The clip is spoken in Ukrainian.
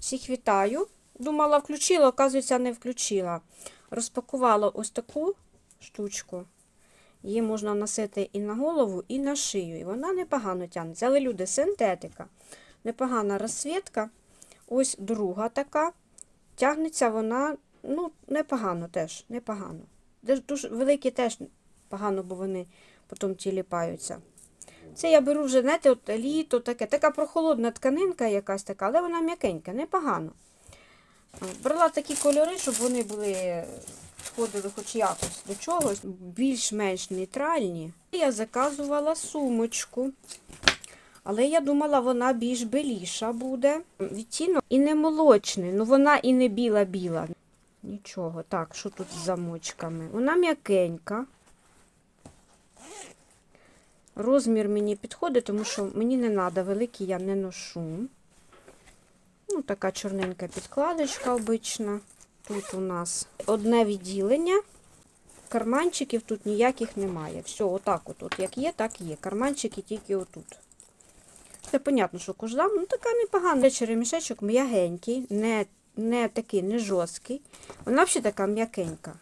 Всіх вітаю. Думала, включила, оказується, не включила. Розпакувала ось таку штучку. Її можна носити і на голову, і на шию. І вона непогано тягнеться. Але люди, синтетика. Непогана розсвітка. Ось друга така. Тягнеться вона, ну, непогано теж, непогано. Дуже великі теж погано, бо вони потім тіліпаються. Це я беру вже, знаєте, от літо таке, така прохолодна тканинка якась така, але вона м'якенька, непогано. От, Брала такі кольори, щоб вони були, входили хоч якось до чогось, більш-менш нейтральні. Я заказувала сумочку. Але я думала, вона більш беліша буде. Відтінок і не молочний, ну вона і не біла-біла. Нічого. Так, що тут з замочками? Вона м'якенька. Розмір мені підходить, тому що мені не треба, великий я не ношу. Ну, така чорненька підкладочка обична. Тут у нас одне відділення. Карманчиків тут ніяких немає. Все, отак от, от як є, так є. Карманчики тільки отут. Це понятно, що кожзам, ну така непогана. Черемішечок м'ягенький, не, не такий, не жорсткий. Вона взагалі така м'якенька.